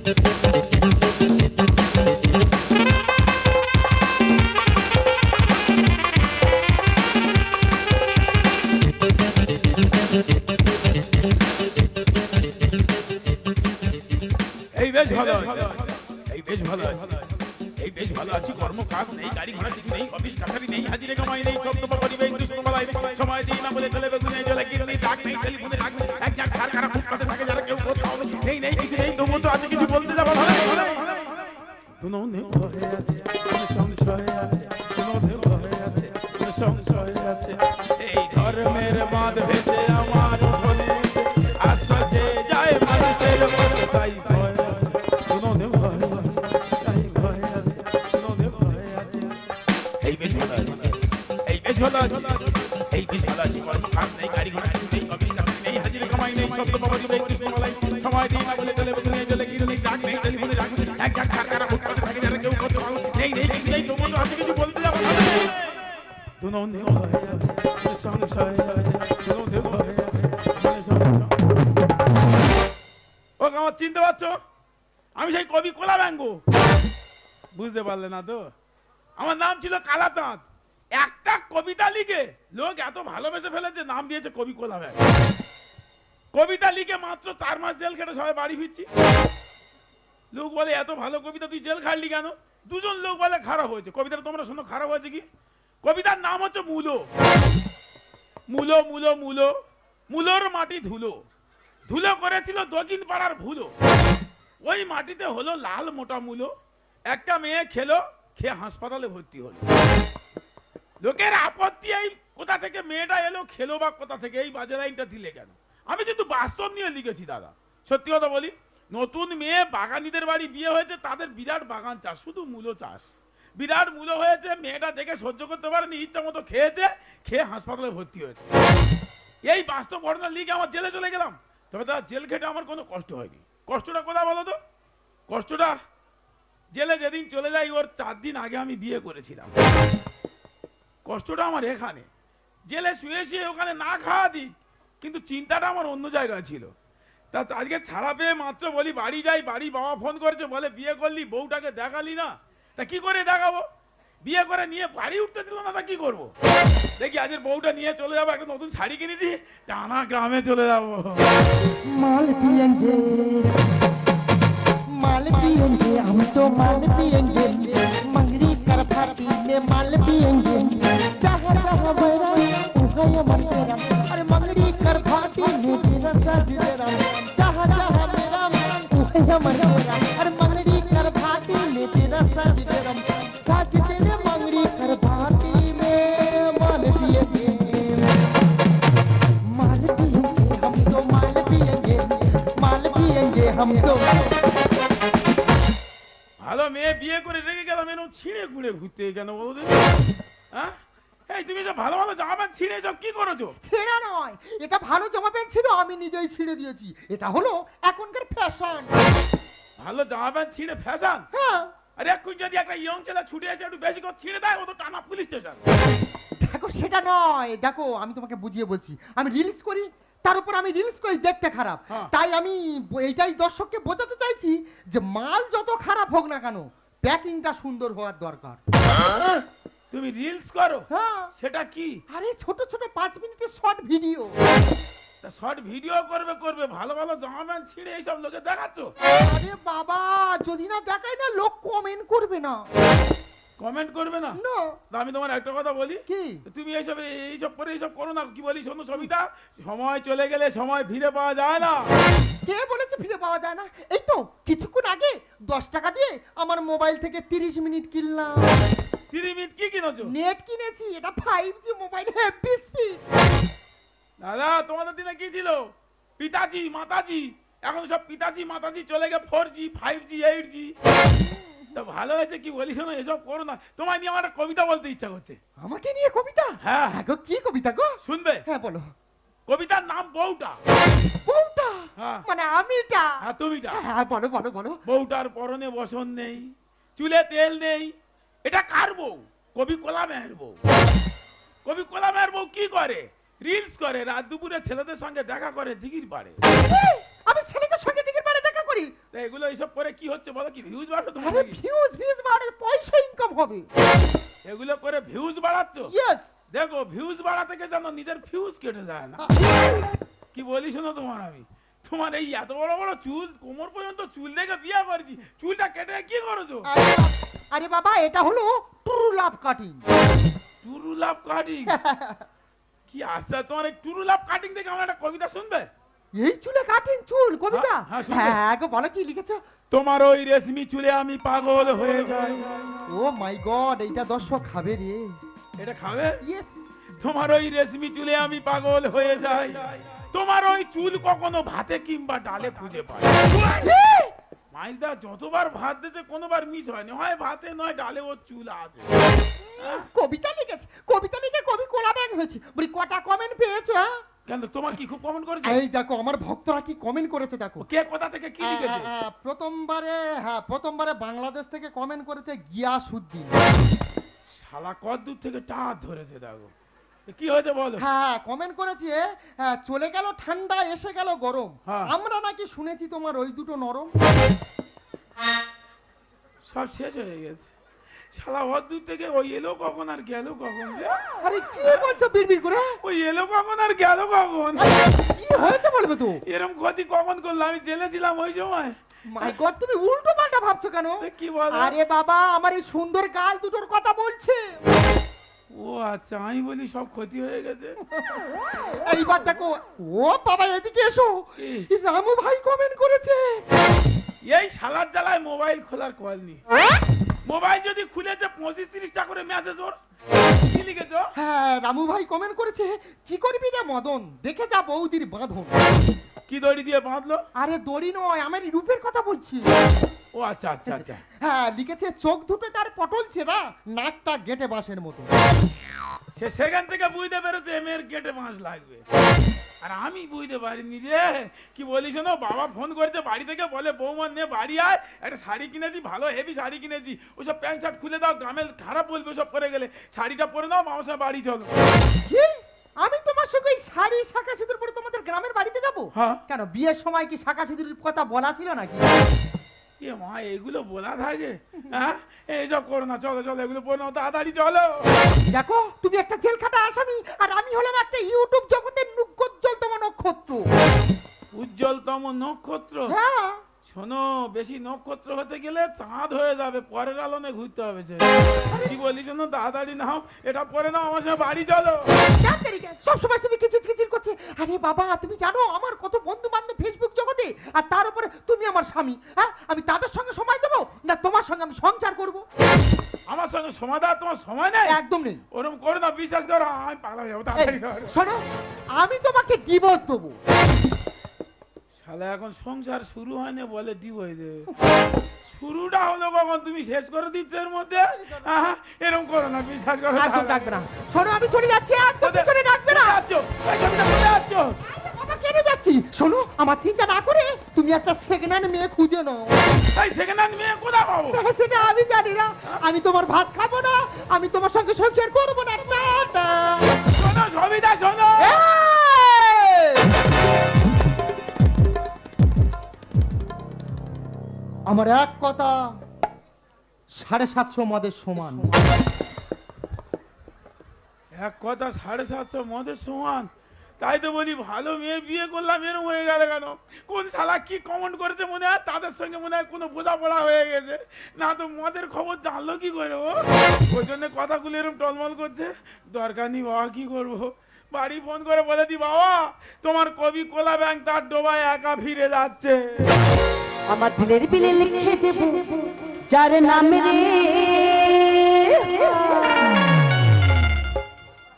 এই চিনতে পারছ? আমি সেই কবি কোলা ব্যাঙ্গ। বুঝতে পারলে না তো? আমার নাম ছিল কালাচাঁদ। একটা কবিতা লিখে লোক এত ভালোবেসে ফেলেছে, নাম দিয়েছে কবি কোলা ব্যাঙ্গ। কবিতা লিখে মাত্র চার মাস জেল খেটে সবাই বাড়ি ফিরছি। লোক বলে, এত ভালো কবিতা, তুই জেল খাটলি কেন? দুজন লোক বলে, খারাপ হয়েছে। কবিতাটা তোমরা শোনো, খারাপ হয়েছে কি? কবিতার নাম হচ্ছে মূলো। মূলো মূলো মূলো। মূলোর মাটি ধুলো। ধুলো করেছিল দক্ষিণ পাড়ার ভুলো। ওই মাটিতে হলো লাল মোটা মূলো। একটা মেয়ে খেলো, খেয়ে হাসপাতালে ভর্তি হলো। লোকের আপত্তি এই কোথা থেকে, মেয়েটা এলো, খেলো বা কোথা থেকে, এই বাজে লাইনটা দিলে কেন? আমি কিন্তু বাস্তব নিয়ে লিখেছি, দাদা। সত্যি কথা বলি, নতুন মেয়ে বাগানিদের বাড়ি বিয়ে হয়েছে, তাদের বিরাট বাগান চাষ, শুধু মূলো চাষ। বিরাট মূলো হয়েছে, মেয়েটা দেখে সহ্য করতে পারেনি, ইচ্ছা মতো খেয়েছে, খেয়ে হাসপাতালে ভর্তি হয়েছে। এই বাস্তব ঘটনা লিখে আমার জেলে চলে গেলাম। তবে তার জেল খেটে আমার কোনো কষ্ট হয়নি। কষ্টটা কোথা বলো তো? কষ্টটা জেলে যেদিন চলে যাই ওর চার দিন আগে আমি বিয়ে করেছিলাম। কষ্টটা আমার এখানে। জেলে শুয়ে শুয়ে ওখানে না খাওয়া দিই কিন্তু চিন্তাটা আমার অন্য জায়গায় ছিল তা আজকে ছাড়া পেয়ে মাত্র বলি বাড়ি যাই বাড়ি বাবা ফোন করেছে বলে বিয়ে করলি বউটাকে দেখালি না তা কি করে দেখাবো বিয়ে করে নিয়ে বাড়ি উঠতে দিল না তা কি করবো দেখি আজকের বউটা নিয়ে চলে যাবো একটা নতুন শাড়ি কিনে দিই টানা গ্রামে চলে যাবো माल पियेंगे माल पियेंगे हम तो माल पियेंगे मंगरी कर फाटी में माल पियेंगे जहाँ जहाँ बैरा उहाँ अमर उहाँ अमर तेरा अरे मंगरी कर फाटी में तेरा सज तेरा सज तेरे मंगरी कर फाटी में माल पियेंगे माल पियेंगे हम तो माल पियेंगे माल पियेंगे हम तो ভালো মেয়ে বিয়ে করে রেখে গেলাম এরকম ছিঁড়ে ঘুরে ঘুরতে কেন বলো দেখি? হ্যাঁ এই তুমি ভালো ভালো জামা প্যান্ট ছিঁড়ে সব কি করেছ? ছেঁড়া নয় এটা ভালো জামা প্যান্ট ছিল আমি নিজেই ছিঁড়ে দিয়েছি। এটা হলো এখনকার ফ্যাশন ভালো জামা প্যান্ট ছিঁড়ে ফ্যাশন হ্যাঁ। আরে এখন যদি একটা ইয়ং ছেলে ছুটে এসে একটু বেশি করে ছিঁড়ে দেয় ও তো টানা পুলিশ স্টেশন দেখো সেটা নয়। দেখো আমি তোমাকে বুঝিয়ে বলছি। আমি রিলস করি তার উপর আমি রিলস করি দেখতে খারাপ। হ্যাঁ। তাই আমি এইটাই দর্শককে বোঝাতে চাইছি যে মাল যত খারাপ হোক না কেন প্যাকিংটা সুন্দর হওয়ার দরকার। তুমি রিলস করো? হ্যাঁ। সেটা কি? আরে ছোট ছোট পাঁচ মিনিটের শর্ট ভিডিও তা শর্ট ভিডিও করবে করবে। ভালো ভালো জামা প্যান্ট ছিঁড়ে এইসব লোকে দেখাচ্ছ? আরে বাবা যদি না দেখায় না লোক কমেন্ট করবে না। কমেন্ট করবে না? আমি তোমার একটা কথা বলি। কি? তুমি এইসব এইসব করে এইসব করো না। কি বলি শোনো সবিতা? সময় চলে গেলে সময় ফিরে পাওয়া যায় না। কে বলেছে ফিরে পাওয়া যায় না? এই তো কিছুক্ষণ আগে দশ টাকা দিয়ে আমার মোবাইল থেকে তিরিশ মিনিট কিনলাম। তিরিশ মিনিট কি কিনেছো? নেট কিনেছি এটা five G mobile happy speed দাদা তোমাদের দিনে কি ছিল? পিতাজি মাতাজি এখন সব পিতাজি মাতাজি চলে গেছে four G five G eight G তা ভালো হয়েছে কি বলি শোনো এসব করো না। তোমায় নিয়ে আমার একটা কবিতা বলতে ইচ্ছা করছে। আমাকে নিয়ে কবিতা? হ্যাঁ। হ্যাঁ গো কি কবিতা গো? শুনবে? হ্যাঁ বলো। কবিতার নাম বউটা। বউটা? হ্যাঁ। মানে আমিটা? হ্যাঁ তুমিটা। হ্যাঁ বলো বলো বলো। বউটার পরনে বসন নেই চুলে তেল নেই এটা কার বউ? কবি কোলা কোলামের বউ। কবি কোলা কোলামের বউ কি করে? রিলস করে রাত দুপুরে ছেলেদের সঙ্গে দেখা করে দিঘির পাড়ে। আমি ছেলেদের সঙ্গে দিকের বারে দেখা করি। এগুলো এইসব করে কি হচ্ছে বলো কি? ভিউজ বাড়ছো তোমার আরে ভিউজ ভিউজ বাড়ে পয়সা ইনকাম হবে। এগুলো করে ভিউজ বাড়াচ্ছ? ইয়েস দেখো ভিউজ বাড়াতে গিয়ে জানো নিজের ফিউজ কেটে যায় না। কি বলি শোনো তোমার আমি? তোমার এই এত বড় বড় চুল কোমর পর্যন্ত চুল দেখে বিয়ে করেছি। চুলটা কেটে কি করেছ? আরে বাবা- এটা হলো true love cutting. True love cutting? কি আচ্ছা তোমার এই টুরু লাভ কাটিং দেখে আমার একটা কবিতা শুনবে? এই চুলে কাটিং চুল কবিতা? হ্যাঁ, হ্যাঁ, হ্যাঁ গো বলো কি লিখেছো? তোমার ওই রেশমি চুলে আমি পাগল হয়ে যাই। ও মাই গড এইটা দর্শক খাবে রে। এটা খাবে? ইয়েস তোমার ওই রেশমি চুলে আমি পাগল হয়ে যাই। তোমার ওই চুল কখনো ভাতে কিংবা ডালে খুঁজে পাই। মাইলদা যতবার ভাত দিতে কোনোবার মিস হয়নি। হয় ভাতে নয় ডালে ওর চুল আছে। হ্যাঁ? কবিতা লিখেছে। কবিতা লিখে কবি কোলা ব্যাং হয়েছে। বলি কটা কমেন্ট পেয়েছ হ্যাঁ? কেন তোমার কি খুব কমেন্ট করেছে? এই দেখো আমার ভক্তরা কি কমেন্ট করেছে দেখো। কে কোথা থেকে কি লিখেছে? আ, আ, আ, প্রথমবারে হ্যাঁ প্রথমবারে বাংলাদেশ থেকে কমেন্ট করেছে গিয়াসুদ্দিন। শালা কত দূর থেকে টাত ধরেছে দেখো। কি হয়েছে বলো? হ্যাঁ কমেন্ট করেছে হ্যাঁ, চলে গেল ঠান্ডা এসে গেল গরম। হ্যাঁ। আমরা নাকি শুনেছি তোমার ওই দুটো নরম। সব শেষ হয়ে গেছে। শালা থেকে ওই এলো কখন আর গেল কখন আরে কি বলছো বিড়বিড় করে? ওই এলো কখন আর গেল কখন? কি হয়েছে বলবে তো? এরম ক্ষতি কখন করলাম আমি জেলে ছিলাম ওই সময়। মাই গড তুমি উল্টো পাল্টা ভাবছ কেন? কি বলো? আরে বাবা আমার এই সুন্দর গাল দুটোর কথা বলছে। ও আচ্ছা আমি বলি সব ক্ষতি হয়ে গেছে। এইবার দেখো ও বাবা এদিকে এসো। রামু ভাই কমেন্ট করেছে। এই শালার জ্বালায় মোবাইল খোলার কল নি মোবাইল যদি খুলেছে পঁচিশ তিরিশটা করে মেসেজ ওর। কি লিখেছ? হ্যাঁ রামু ভাই কমেন্ট করেছে কি করবি রে মদন? দেখে যা বৌদির বাঁধন। কি দড়ি দিয়ে বাঁধলো? আরে দড়ি নয় আমার এই রূপের কথা বলছি ও আচ্ছা আচ্ছা আচ্ছা। হ্যাঁ লিখেছে চোখ দুটো তার পটল ছেড়া নাকটা গেটে বাঁশের মতো। সে সেখান থেকে বুঝতে পেরেছে এমের গেটে মাস লাগবে। আর আমি বুঝতে পারিনি রে। কি বলি শোনো বাবা ফোন করেছে বাড়ি থেকে বলে বৌমা নে বাড়ি আয় একটা শাড়ি কিনেছি ভালো হেভি শাড়ি কিনেছি। ওসব প্যান্ট শার্ট খুলে দাও গ্রামে খারাপ বলবে ওসব করে গেলে। শাড়িটা পরে নাও মামার সঙ্গে বাড়ি চলো। আমি তোমার সঙ্গে শাড়ি শাখা সিঁদুর পরে তোমাদের গ্রামের বাড়িতে যাব? হ্যাঁ। কেন বিয়ের সময় কি শাখা সিঁদুরের কথা বলা ছিল নাকি? এ মা এগুলো বলা থাকে? হ্যাঁ? এইসব করো না চলো চলো এগুলো পরে না তাড়াতাড়ি চলো। দেখো তুমি একটা জেলখাটা আসামি আর আমি হলাম একটা ইউটিউব জগতের নুজ্জ্বলতম নক্ষত্র। উজ্জ্বলতম নক্ষত্র? হ্যাঁ। শোনো বেশি নক্ষত্র হতে গেলে চাঁদ হয়ে যাবে পরের আলোনে ঘুরতে হবে যে। কি বলি শোনো তাড়াতাড়ি নাও এটা পরে নাও আমার সঙ্গে বাড়ি চলো। সব সময় শুধু কিচির কিচির করছে। আরে বাবা তুমি জানো আমার কত বন্ধু বান্ধব ফেসবুক জগতে আর তার উপরে তুমি আমার স্বামী। হ্যাঁ আমি তাদের সঙ্গে সময় দেবো না তোমার সঙ্গে আমি সংসার করব? আমার সঙ্গে সময় দেওয়ার তোমার সময় নেই? একদম নেই। ওরকম করো না বিশ্বাস করো আমি পাগলা হয়ে যাব তাড়াতাড়ি। শোনো আমি তোমাকে ডিভোর্স দেবো। শালা এখন সংসার শুরু হয়নি বলে ডিপ হয়ে যাবে শুরুটা হলো কখন তুমি শেষ করে দিচ্ছ এর মধ্যে? আহা, এরকম করো না বিশ্বাস করো একদম ডাকবে না। শোনো আমি চলে যাচ্ছি একদম পিছনে ডাকবে না। যাচ্ছো? যাচ্ছো? কেন শোনো আমার চিন্তা না করে তুমি একটা সেকেন্ড মেয়ে খুঁজে নাও। এই hand মেয়ে কোথায় পাবো? সেটা আমি জানি না। আমি তোমার ভাত খাব না আমি তোমার সঙ্গে সংসার করব না। আমার এক কথা, সাড়ে সাতশো মদের সমান। এক কথা, সাড়ে সাতশো মদের সমান? তাই তো বলি, ভালো মেয়ে বিয়ে করলাম এরকম হয়ে গেল কেন? কোন শালা কি কমেন্ট করেছে মনে হয়? তাদের সঙ্গে মনে হয় কোনো বোঝাপড়া হয়ে গেছে। না তো মদের খবর জানলো কি করে ও? ওই জন্য কথাগুলো এরকম টলমল করছে। দরকার নেই বাবা, কি করব? বাড়ি ফোন করে বলে দি, বাবা, তোমার কবি কোলা ব্যাংক তার ডোবায় একা ফিরে যাচ্ছে। আমার দিলের বিলে লিখে দেব যার নাম রে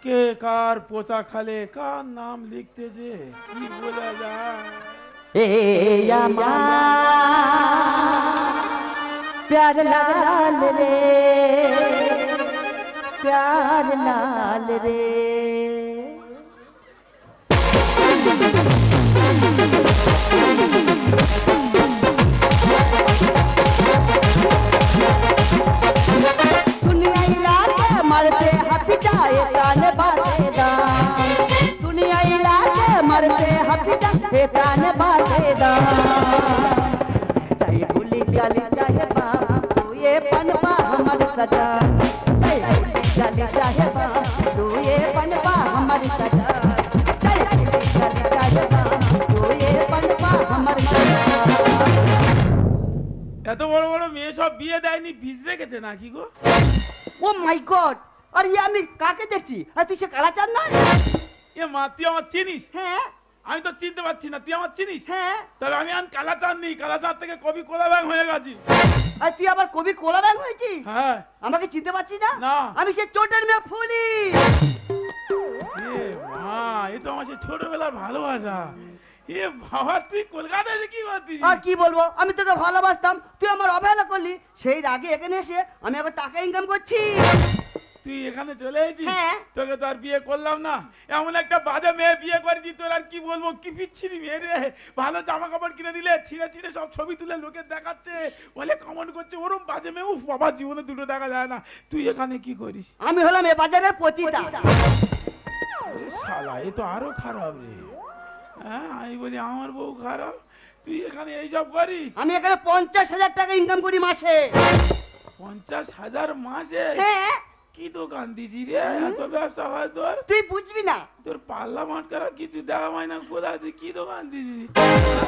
কে কার পোচা খালে কার নাম লিখতেছে কি বলা যায় এ আমার প্যার লাল রে প্যার লাল রে दुनिया বাঁচবে প্রাণ বাঁচে চাই গুলি চালি চাহে বাপ তুয়ে পনপা আমার সজা। চাই চালি চাহে বাপ তুয়ে পনপা আমার সজা। এত বড় বড় মেয়ে সব বিয়ে দেয়নি ভিজরে গেছে নাকি গো? ও মাই গড আরে আমি কাকে দেখছি? আর তুই সে কালাচান না? এ মা তুই আমার চিনিস? হ্যাঁ। আমি তো চিনতে পারছি না তুই আমার চিনিস? হ্যাঁ। তবে আমি আন কালাচাঁদ নেই কালাচাঁদ থেকে কবি কোলা ব্যাং হয়ে গেছি। আর তুই আবার কবি কোলা ব্যাগ হয়েছিস? হ্যাঁ। আমাকে চিনতে পারছিস না? না। আমি সে চোটের মেয়ে ফুলি। এ মা এ তো আমার সে ছোটবেলার ভালোবাসা। এ বাবা তুই কলকাতা এসে কি করতিস? আর কি বলব? আমি তোকে ভালোবাসতাম তুই আমার অবহেলা করলি। সেই আগে এখানে এসে আমি আবার টাকা ইনকাম করছি। তুই এখানে চলে এসেছিস? হ্যাঁ। তোকে তো আর বিয়ে করলাম না। এমন একটা বাজে মেয়ে বিয়ে করেছি তোর আর কি বলব? কি পিচ্ছিরি মেয়ে রে। ভালো জামা কাপড় কিনে দিলে ছিঁড়ে ছিঁড়ে সব ছবি তুলে লোকে দেখাচ্ছে। বলে কমেন্ট করছে ওরম বাজে মেয়ে। উফ বাবা জীবনে দুটো দেখা যায় না। তুই এখানে কি করিস? আমি হলাম এ বাজারের পতিতা। আরে শালা এ তো আরও খারাপ রে। হ্যাঁ আমি বলি আমার বউ খারাপ? তুই এখানে এইসব করিস? আমি এখানে পঞ্চাশ হাজার টাকা ইনকাম করি মাসে। পঞ্চাশ হাজার মাসে? হ্যাঁ। কি দোকান দিছি রে এত ব্যবসা হয় তোর? তুই বুঝবি না। তোর পাল্লা মাটকারা কিছু দেখা হয় না কোথায়? তুই কি দোকান দিছিস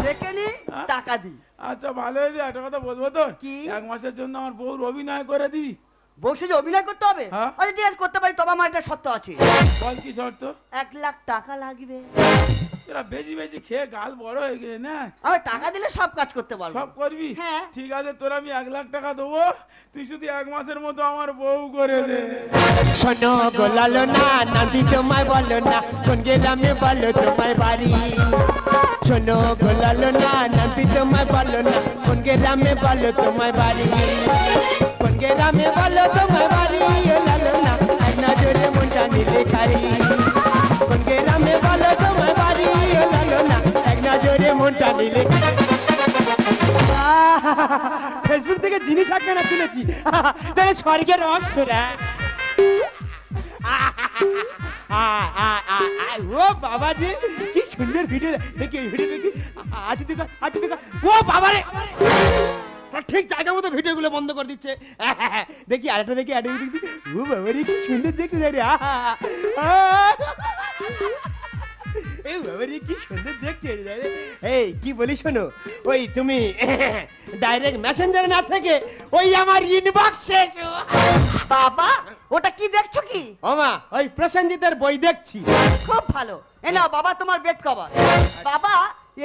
দেখে নি হ্যাঁ? টাকা দি। আচ্ছা ভালো হয়েছে একটা কথা বলব তো কি? এক মাসের জন্য আমার বউর অভিনয় করে দিবি। বসে যে অভিনয় করতে হবে? হ্যাঁ। আরে ঠিক করতে পারি তবে আমার একটা সত্য আছে। বল কি শর্ত? এক লাখ টাকা লাগবে। তোরা বেশি বেশি খেয়ে গাল বড় হয়ে গেছে না? আমি টাকা দিলে সব কাজ করতে পারব। সব করবি? হ্যাঁ। ঠিক আছে তোর আমি এক লাখ টাকা দেবো তুই শুধু এক মাসের মতো আমার বউ করে দে। শোনো গোলালো না নান্দি তোমায় বলো না কোন গ্রামে বলো তোমায় বাড়ি। শোনো গোলালো না নান্দি তোমায় বলো না কোন গ্রামে বলো তোমায় বাড়ি। কোন গ্রামে বলো তোমায় বাড়ি লালো না এক নজরে মনটা নিলে খারি কোন গ্রামে বলো থেকে জিনিস একখানা তুলেছি তাহলে স্বর্গের অক্ষরা ও বাবা সুন্দর ভিডিও দেখি ভিডিও দেখি। দেখা দেখা বাবা রে ঠিক মতো ভিডিওগুলো বন্ধ করে দিচ্ছে। দেখি আরেকটা দেখি আরেকটা দেখি। ও বাবা রে কি সুন্দর দেখতে রে। এই বাবা রে কি সুন্দর এই কি বলি শোনো ওই তুমি ডাইরেক্ট মেসেঞ্জারে না থেকে ওই আমার ইনবক্সে বাবা ওটা কি দেখছ কি? ওমা ওই প্রসেনজিতের বই দেখছি। খুব ভালো। এ বাবা তোমার বেড কভার বাবা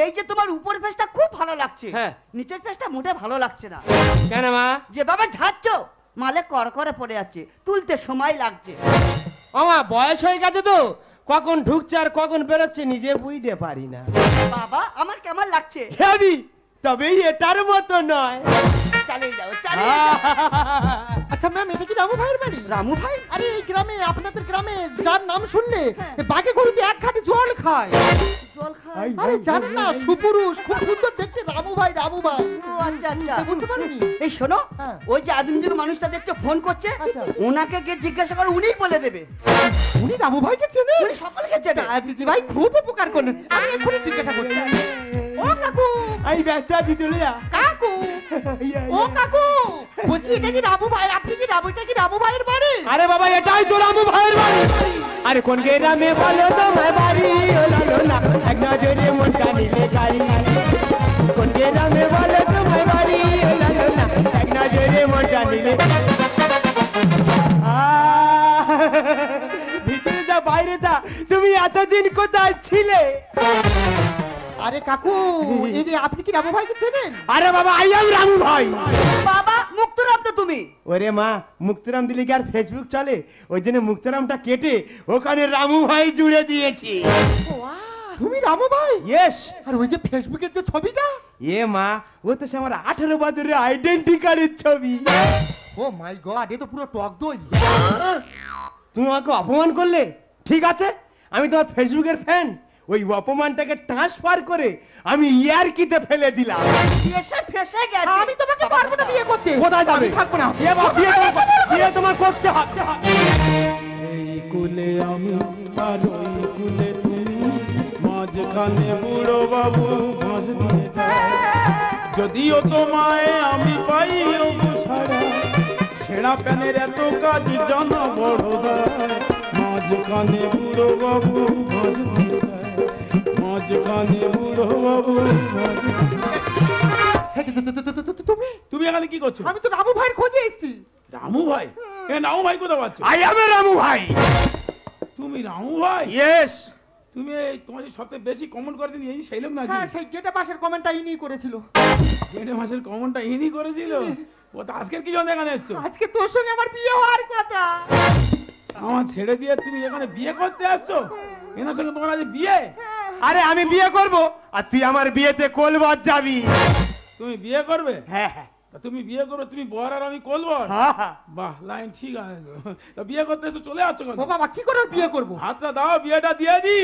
এই যে তোমার উপর ফেসটা খুব ভালো লাগছে। হ্যাঁ। নিচের ফেসটা মোটে ভালো লাগছে না। কেন মা? যেভাবে ঝাড়ছ মালে কর করে পড়ে যাচ্ছে তুলতে সময় লাগছে। ওমা বয়স হয়ে গেছে তো। কখন ঢুকছে আর কখন বেরোচ্ছে নিজে বুঝতে পারি না। বাবা আমার কেমন লাগছে? হেবি তবে এটার মতো নয়। চালিয়ে যাও চালিয়ে যাও। আচ্ছা ম্যাম এটা কি রামু ভাইয়ের বাড়ি? রামু ভাই? আরে এই গ্রামে আপনাদের গ্রামে যার নাম শুনলে বাঘে গরুতে এক ঘাটে জল খায়। জল খাই আরে জানেন না সুপুরুষ খুব সুন্দর দেখতে রামু ভাই রামু ভাই। ও আচ্ছা আচ্ছা। বুঝতে পারিনি এই শোনো হ্যাঁ। ওই যে আদিম যুগে মানুষটা দেখছ ফোন করছে আচ্ছা। ওনাকে গিয়ে জিজ্ঞাসা করো উনিই বলে দেবে। উনি রামু ভাইকে চেনে? উনি সকলকে চেনে। দিদি ভাই খুব উপকার করলেন। আমি এক্ষুনি জিজ্ঞাসা করছি। ও কাকু। এই ব্যস্ত আছি চলে যা। কাকু। ও কাকু বলছি এটা কি রামু ভাই? আপনি কি রামু? এটা কি রামু ভাইয়ের বাড়ি? আরে বাবা এটাই তো রামু ভাইয়ের বাড়ি। আরে কোন গ্রামে বলো তোমার বাড়ি? ও লালো না এক নজরে মনটা নিলে গাড়ি কোন গ্রামে বলো তোমার বাড়ি? ও লালো না এক নজরে মনটা নিলে ভিতরে যা বাইরে যা। তুমি এতদিন কোথায় ছিলে? আরে কাকু এটি আপনি কি রামু ভাইকে চেনেন? আরে বাবা আই এম রামু ভাই। বাবা মুক্তরাম তো তুমি। ওরে মা মুক্তরাম দিলে কি আর ফেসবুক চলে? ওই জন্য মুক্তরামটা কেটে ওখানে রামু ভাই জুড়ে দিয়েছি। তুমি রামু ভাই? ইয়েস আর ওই যে ফেসবুকের যে ছবিটা? এ মা ও তো সে আমার আঠেরো বছরের আইডেন্টি কার্ডের ছবি। ও মাই গড এ তো পুরো টক দই। তুমি আমাকে অপমান করলে? ঠিক আছে আমি তোমার ফেসবুকের ফ্যান ওই অপমানটাকে ট্রান্সফার করে আমি ইয়ারকিতে ফেলে দিলাম। এসে ফেসে গেছে। আমি তোমাকে পারব না বিয়ে করতে। কোথায় যাবে? আমি থাকব না। বিয়ে তোমার- বিয়ে তোমার করতে হবে। এই কুলে আমি আর ওই কুলে তুমি। মাঝখানে বুড়ো বাবু বাঁশ দিয়ে যদিও তোমায় আমি পাই সারা ছেঁড়া প্যানের এত কাজ জানা বড় দায় মাঝখানে বুড়ো বাবু ভাস দিতায়। মাঝখানে বুড়ো বাবু। হ্যাঁ, তুমি? এখানে কি করছ? আমি তো রামু ভাইয়ের খোঁজে এসেছি। রামু ভাই? এ রামু ভাই কোথায় পাচ্ছ? আই এম রামু ভাই। তুমি রামু ভাই? ইয়েস তুমি তোমার যে সবথেকে বেশি কমেন্ট করে দিন এই সেই লোক নাকি? হ্যাঁ সেই গেটে পাশের কমেন্টটা ইনি করেছিল। দেড় মাসের কমেন্টটা ইনি করেছিল? ও তো আজকের কি জন্য এখানে এসছো? আজকে তোর সঙ্গে আমার বিয়ে হওয়ার কথা। আমার ছেড়ে দিয়ে তুমি এখানে বিয়ে করতে আসছো? এনার সঙ্গে তোমার আজ বিয়ে? আরে আমি বিয়ে করব। আর তুই আমার বিয়েতে কোলবাদ যাবি। তুমি বিয়ে করবে? হ্যাঁ হ্যাঁ। তা তুমি বিয়ে করো তুমি বর আর আমি করব। বাহ লাইন ঠিক আছে। তা বিয়ে করতে এসে চলে আসছো কেন? বাবা কি করে বিয়ে করব? হাতটা দাও বিয়েটা দিয়ে দি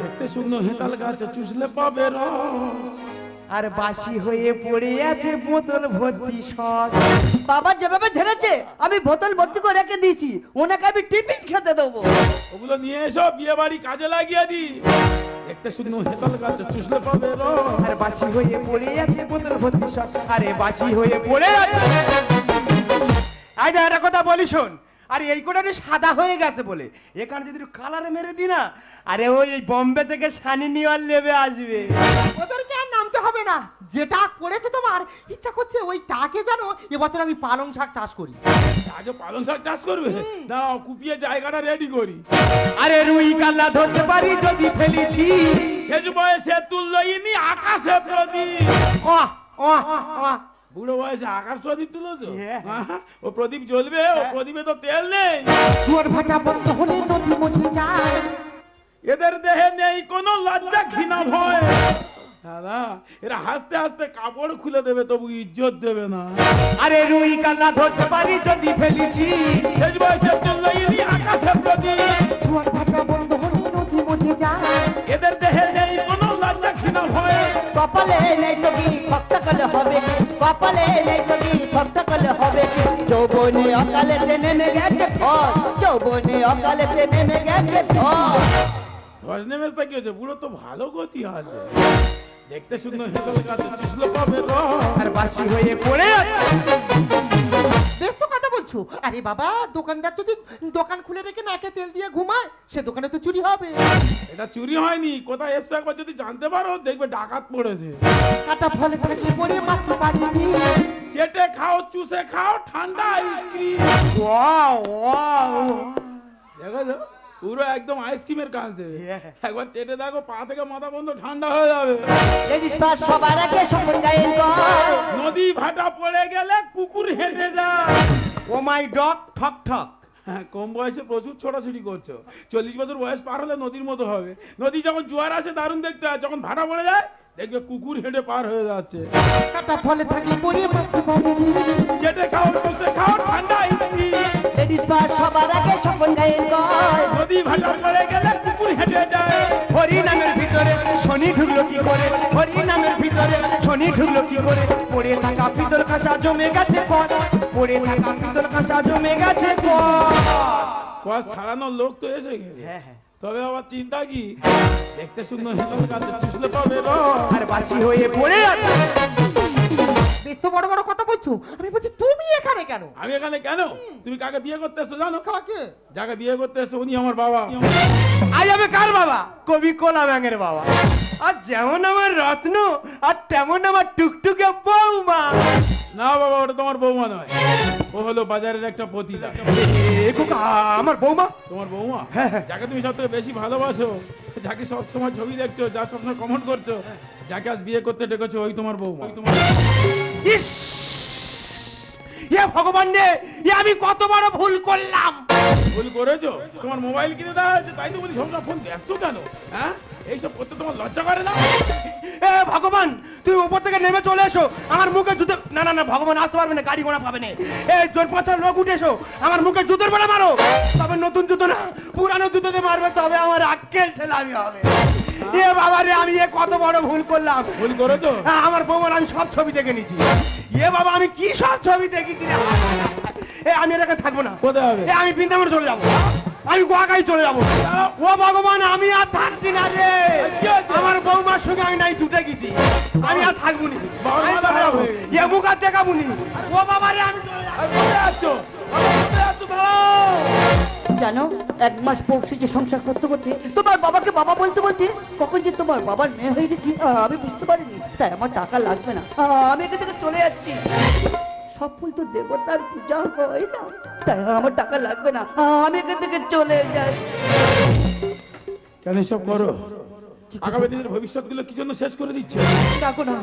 দেখতে শুকনো হেতাল গাছে চুষলে পাবে রস। আর বাসি হয়ে পড়ে আছে বোতল ভর্তি সস। বাবা যেভাবে ঝেড়েছে আমি বোতল ভর্তি করে রেখে দিয়েছি। ওনাকে আমি টিফিন খেতে দেবো। ওগুলো নিয়ে এসো বিয়ে বাড়ি কাজে লাগিয়ে দি। শুকনো হেতাল গাছে চুষলে পাবে রস। আর বাসি হয়ে পড়ে আছে বোতল ভর্তি সস। আরে বাসি হয়ে পড়ে আছে। একটা কথা বলি শোন। আরে এই কোটাটি সাদা হয়ে গেছে বলে। এখানে যদি কালার মেরে দি না? আরে ওই বম্বে থেকে সানি নিওয়ার লেবে আসবে। নামতে হবে না। যেটা করেছে তোমার ইচ্ছা করছে ওই টাকে জানো এবছর আমি পালং শাক চাষ করি। আগে পালং শাক চাষ করবে? দাও কুপিয়ে জায়গাটা রেডি করি। আরে রুই কাল্লা ধরতে পারি যদি ফেলেছি। শেষ বয়সে তুললইনি আকাশে প্রদীপ। অহ, অহ, অহ। বুড়ো বয়সে আকাশ প্রদীপ তুলেছো? হ্যাঁ। ও প্রদীপ জ্বলবে ও প্রদীপে তো তেল নেই। জোয়ার ভাটা বন্ধ হলে নদী মুছে যায় এদের দেহে নেই কোনো লজ্জা ঘৃণা ভয়। দাদা এরা হাসতে হাসতে কাপড় খুলে দেবে তবু ইজ্জত দেবে না। আরে রুই কাল্লা ধরতে পারি যদি ফেলেছি। শেষ বয়সে তুললইনি আকাশে প্রদীপ। জোয়ার ভাটা বন্ধ হলে নদী মুছে যায়। এদের দেহে নেই কোনো লজ্জা ঘৃণা ভয়। কপালে নেই তো কি ভক্ত করলে হবে কপালে নেই তো কি ভক্ত করলে হবে যৌবনে অকালেতে নেমে গেছে ফল যৌবনে অকালেতে নেমে গেছে ফল কি হয়েছে বুড়ো তো ভালো গতি আছে। দেখতে শুকনো হেতল গাছে চুষলো পাবে আর বাসি হয়ে পড়ে আছে। কথা বলছো। আরে বাবা দোকানদার যদি দোকান খুলে রেখে নাকে তেল দিয়ে ঘুমায় সে দোকানে তো চুরি হবে। এটা চুরি হয়নি কোথায় এসছো একবার যদি জানতে পারো দেখবে ডাকাত পড়েছে। কাটা ফলে পরে মাছি বাড়ি চেটে খাও চুষে খাও ঠান্ডা আইসক্রিম ওয়াও ওয়াও। দেখো তো পুরো একদম আইসক্রিমের কাজ দেবে। একবার চেটে দেখো পা থেকে মাথা বন্ধ ঠান্ডা হয়ে যাবে। সবার আগে নদী ভাটা পড়ে গেলে কুকুর হেঁটে যায়। ও মাই ডগ ঠক ঠক। হ্যাঁ কম বয়সে প্রচুর ছোটাছুটি করছ। চল্লিশ বছর বয়স পার হলে নদীর মতো হবে। নদী যখন জোয়ার আসে দারুণ দেখতে হয়। যখন ভাটা পড়ে যায় দেখবে কুকুর হেঁটে পার হয়ে যাচ্ছে। কাটা ফলে পরে মাছি বাড়ি। চেটে খাও খাও ঠান্ডা আইসক্রিম লেডিস পাস সবার আগে গায়ের গয়। নদী পড়ে গেলে কুকুর হেঁটে যায়। হরি নামের ভিতরে শনি ঢুকলো কি করে? হরি নামের ভিতরে শনি ঢুকলো কি করে? পড়ে থাকা পিতল কাঁসা জমে গেছে পথ। পড়ে থাকা পিতল কাঁসা জমে গেছে পথ। কস ছাড়ানোর লোক তো এসে গেছে। হ্যাঁ হ্যাঁ। তবে আমার চিন্তা কি? দেখতে সুন্দর হেঁটে কাছে চুষলে পাবে। আর বাসি হয়ে পড়ে আছে। বেশ তো বড় বড় কথা বলছো। আমি বলছি তুমি এখানে কেন? আমি এখানে কেন? তুমি কাকে বিয়ে করতে এসো জানো? কাকে? যাকে বিয়ে করতে এসো উনি আমার বাবা। আজ আমি কার বাবা? কবি কোলা ব্যাঙের বাবা। আর যেমন আমার রত্ন আর তেমন আমার টুকটুকে বৌমা। না বাবা ওটা তোমার বৌমা নয়। ও হলো বাজারের একটা পতিতা। এ খোকা, আমার বৌমা? তোমার বৌমা? হ্যাঁ, হ্যাঁ। যাকে তুমি সব থেকে বেশি ভালোবাসো যাকে সব সময় ছবি দেখছ যার সবসময় কমেন্ট করছ যাকে আজ বিয়ে করতে ডেকেছো ওই তোমার বৌমা। ওই তোমার ইস! এ ভগবান রে এ আমি কত বড় ভুল করলাম। ভুল করেছ? তোমার মোবাইল কিনে দেওয়া হয়েছে তাই তো বলি সবসময় ফোন ব্যস্ত কেন? হ্যাঁ? এইসব করতে তোমার লজ্জা করে না? এ ভগবান তুই উপর থেকে নেমে চলে এসো। আমার মুখে জুতো না না না ভগবান আসতে পারবে না গাড়ি ঘোড়া পাবে না। এই জোর পাঁচার লোক উঠে এসো। আমার মুখে জুতোর মারো। তবে নতুন জুতো না পুরানো জুতোতে মারবে তবে আমার আক্কেল ছেলে আমি হবে। এ বাবা রে আমি এ কত বড় ভুল করলাম। ভুল করেছ? হ্যাঁ, আমার বৌমার আমি সব ছবি দেখে নিয়েছি। এ বাবা আমি কি সব ছবি দেখেছি রে? এ আমি এটাকে থাকব না। কোথায় হবে? এ আমি বৃন্দাবনে চলে যাব। আমি গোয়াগাই চলে যাব। ও ভগবান আমি আর থাকছি না রে। আমার বৌমার সঙ্গে আমি নাই জুটে গেছি। আমি আর থাকব নি। এ মুখ আর দেখাবো নি। ও বাবা রে আমি জানো এক মাস পড়ছি যে সংসার করতে করতে তোমার বাবাকে বাবা বলতে বলতে কখন যে তোমার বাবার মেয়ে হয়ে গেছি আমি বুঝতে পারিনি। তাই আমার টাকা লাগবে না। আমি এখান থেকে চলে যাচ্ছি। সব ফুল তো দেবতার পূজা হয় না। তাই আমার টাকা লাগবে না। আমি এখান থেকে চলে যাই। কেন এসব করো? আগামী দিনের ভবিষ্যৎ গুলো কি জন্য শেষ করে দিচ্ছ? দেখো না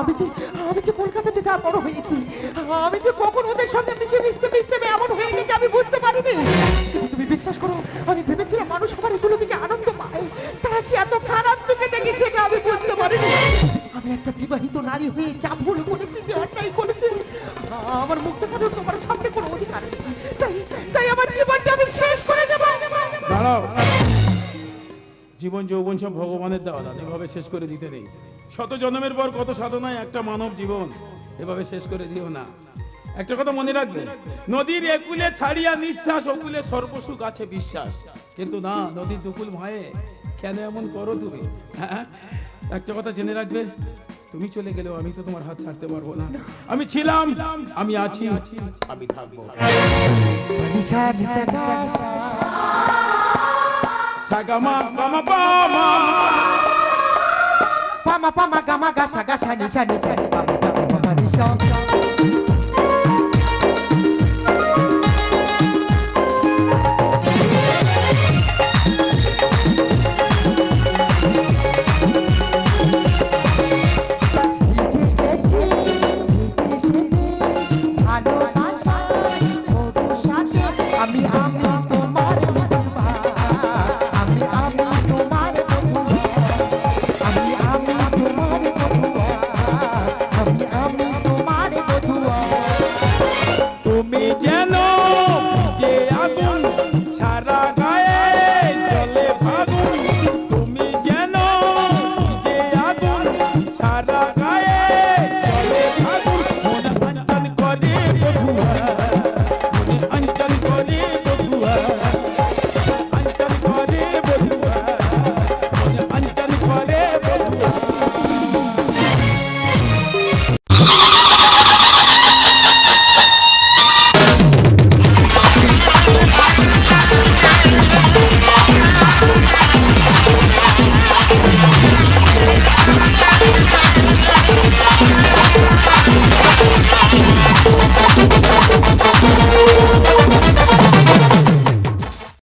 আমি যে আমি যে কলকাতাতে তার বড় হয়েছি আমি যে কখন ওদের সঙ্গে মিশে মিশতে মিশতে আমি এমন হয়ে গেছে আমি বুঝতে পারিনি। কিন্তু তুমি বিশ্বাস করো আমি ভেবেছিলাম মানুষ আমার এগুলো থেকে আনন্দ পায়। তারা যে এত খারাপ চোখে দেখি সেটা আমি বুঝতে পারিনি। আমি একটা বিবাহিত নারী হয়ে যা ভুল করেছি যে অন্যায় করেছি। আমার মুখ দেখানোর তোমার সামনে কোনো অধিকার তাই তাই আমার জীবনটা আমি শেষ করে দেবো। দাঁড়াও, জীবন যৌবন সব ভগবানের দেওয়া, দাদা। এভাবে শেষ করে দিতে নেই। শত জন্মের পর কত সাধনায় একটা মানব জীবন, এভাবে শেষ করে দিও না। একটা কথা মনে রাখবে, নদীর একুলে ছাড়িয়া নিঃশ্বাস ওকুলে সর্বসুখ আছে বিশ্বাস। কিন্তু না, নদীর দুকুল ভয়ে কেন এমন করো তুমি? হ্যাঁ। একটা কথা জেনে রাখবে তুমি চলে গেলেও আমি তো তোমার হাত ছাড়তে পারব না। আমি ছিলাম আমি আছি। আমি থাকব। নিশা নিশা নিশা সাগামা গামা পামা gama gasa gasa nisha nisha নিশা pama nisha